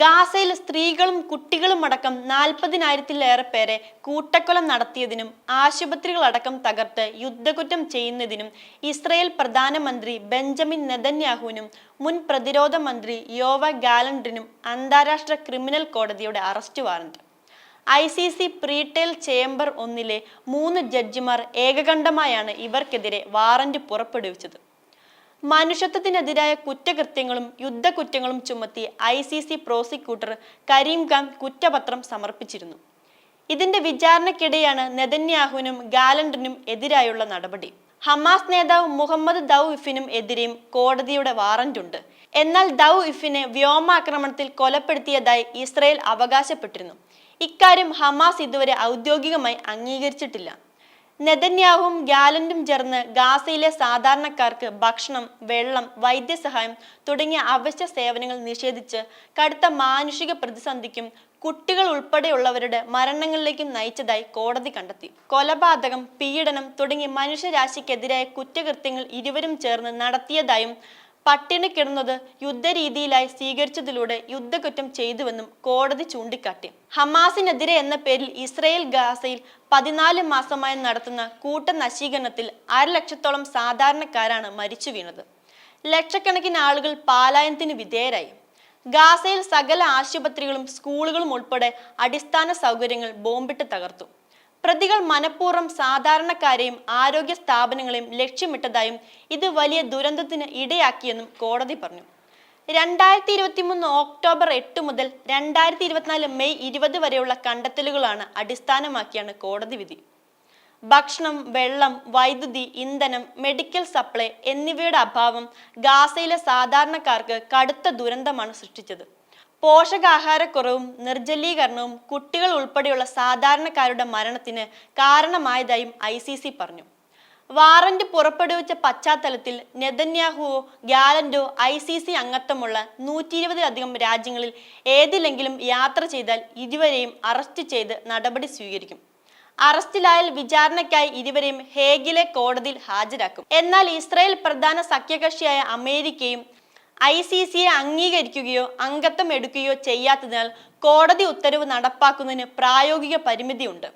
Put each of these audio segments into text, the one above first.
ഗാസയിൽ സ്ത്രീകളും കുട്ടികളും അടക്കം നാൽപ്പതിനായിരത്തിലേറെ പേരെ കൂട്ടക്കൊലം നടത്തിയതിനും ആശുപത്രികളടക്കം തകർത്ത് യുദ്ധകുറ്റം ചെയ്യുന്നതിനും ഇസ്രയേൽ പ്രധാനമന്ത്രി ബെഞ്ചമിൻ നെതന്യാഹുവിനും മുൻ പ്രതിരോധ മന്ത്രി യോവ ഗാലണ്ടിനും അന്താരാഷ്ട്ര ക്രിമിനൽ കോടതിയുടെ arrest warrant. I C C pretrial chamber ഒന്നിലെ മൂന്ന് ജഡ്ജിമാർ ഏകകണ്ഠമായാണ് ഇവർക്കെതിരെ വാറന്റ് പുറപ്പെടുവിച്ചത്. മനുഷ്യത്വത്തിനെതിരായ കുറ്റകൃത്യങ്ങളും യുദ്ധകുറ്റങ്ങളും ചുമത്തി I C C prosecutor Karim Khan കുറ്റപത്രം സമർപ്പിച്ചിരുന്നു. ഇതിന്റെ വിചാരണക്കിടെയാണ് നെതന്യാഹുവിനും ഗാലണ്ടിനും എതിരായുള്ള നടപടി. ഹമാസ് നേതാവ് മുഹമ്മദ് ദൌഇഫിനും എതിരെയും കോടതിയുടെ വാറന്റുണ്ട്. എന്നാൽ ദൌഇഫിനെ വ്യോമാക്രമണത്തിൽ കൊലപ്പെടുത്തിയതായി ഇസ്രയേൽ അവകാശപ്പെട്ടിരുന്നു. ഇക്കാര്യം ഹമാസ് ഇതുവരെ ഔദ്യോഗികമായി അംഗീകരിച്ചിട്ടില്ല. നെതന്യാഹുവും ഗാലന്റും ചേർന്ന് ഗാസയിലെ സാധാരണക്കാർക്ക് ഭക്ഷണം വെള്ളം വൈദ്യസഹായം തുടങ്ങിയ അവശ്യ സേവനങ്ങൾ നിഷേധിച്ച് കടുത്ത മാനുഷിക പ്രതിസന്ധിക്കും കുട്ടികൾ ഉൾപ്പെടെയുള്ളവരുടെ മരണങ്ങളിലേക്കും നയിച്ചതായി കോടതി കണ്ടെത്തി. കൊലപാതകം പീഡനം തുടങ്ങി മനുഷ്യരാശിക്കെതിരായ കുറ്റകൃത്യങ്ങൾ ഇരുവരും ചേർന്ന് നടത്തിയതായും പട്ടിണി കിടന്നത് യുദ്ധരീതിയിലായി സ്വീകരിച്ചതിലൂടെ യുദ്ധകുറ്റം ചെയ്തുവെന്നും കോടതി ചൂണ്ടിക്കാട്ടി. ഹമാസിനെതിരെ എന്ന പേരിൽ ഇസ്രയേൽ ഗാസയിൽ പതിനാല് മാസമായി നടത്തുന്ന കൂട്ട നശീകരണത്തിൽ അരലക്ഷത്തോളം സാധാരണക്കാരാണ് മരിച്ചു വീണത്. ലക്ഷക്കണക്കിന് ആളുകൾ പാലായനത്തിന് വിധേയരായി. ഗാസയിൽ സകല ആശുപത്രികളും സ്കൂളുകളും ഉൾപ്പെടെ അടിസ്ഥാന സൗകര്യങ്ങൾ ബോംബിട്ട് തകർത്തു. പ്രതികൾ മനഃപൂർവം സാധാരണക്കാരെയും ആരോഗ്യ സ്ഥാപനങ്ങളെയും ലക്ഷ്യമിട്ടതായും ഇത് വലിയ ദുരന്തത്തിന് ഇടയാക്കിയെന്നും കോടതി പറഞ്ഞു. രണ്ടായിരത്തി ഇരുപത്തി മൂന്ന് ഒക്ടോബർ എട്ട് മുതൽ രണ്ടായിരത്തി ഇരുപത്തിനാല് മെയ് ഇരുപത് വരെയുള്ള കണ്ടെത്തലുകളാണ് അടിസ്ഥാനമാക്കിയാണ് കോടതി വിധി. ഭക്ഷണം വെള്ളം വൈദ്യുതി ഇന്ധനം മെഡിക്കൽ സപ്ലൈ എന്നിവയുടെ അഭാവം ഗാസയിലെ സാധാരണക്കാർക്ക് കടുത്ത ദുരന്തമാണ് സൃഷ്ടിച്ചത്. പോഷകാഹാരക്കുറവും നിർജലീകരണവും കുട്ടികൾ ഉൾപ്പെടെയുള്ള സാധാരണക്കാരുടെ മരണത്തിന് കാരണമായതായും ഐ പറഞ്ഞു. വാറന്റ് പുറപ്പെടുവിച്ച പശ്ചാത്തലത്തിൽ നെതന്യാഹുവോ ഗ്യാലന്റോ ഐ സി സി അംഗത്വമുള്ള നൂറ്റി ഇരുപതിലധികം രാജ്യങ്ങളിൽ ഏതിലെങ്കിലും യാത്ര ചെയ്താൽ ഇരുവരെയും അറസ്റ്റ് ചെയ്ത് നടപടി സ്വീകരിക്കും. അറസ്റ്റിലായാൽ വിചാരണയ്ക്കായി ഇരുവരെയും ഹേഗിലെ കോടതിയിൽ ഹാജരാക്കും. എന്നാൽ ഇസ്രായേൽ പ്രധാന സഖ്യകക്ഷിയായ അമേരിക്കയും ഐ സി സിയെ അംഗീകരിക്കുകയോ അംഗത്വം എടുക്കുകയോ ചെയ്യാത്തതിനാൽ കോടതി ഉത്തരവ് നടപ്പാക്കുന്നതിന് പ്രായോഗിക പരിമിതിയുണ്ട്.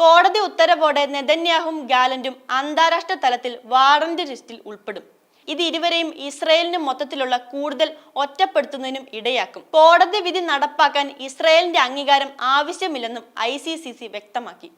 കോടതി ഉത്തരവോടെ നെതന്യാഹും ഗാലന്റും അന്താരാഷ്ട്ര തലത്തിൽ വാറന്റ് ലിസ്റ്റിൽ ഉൾപ്പെടും. ഇത് ഇരുവരെയും ഇസ്രയേലിന് മൊത്തത്തിലുള്ള കൂടുതൽ ഒറ്റപ്പെടുത്തുന്നതിനും ഇടയാക്കും. കോടതി വിധി നടപ്പാക്കാൻ ഇസ്രയേലിന്റെ അംഗീകാരം ആവശ്യമില്ലെന്നും ഐ വ്യക്തമാക്കി.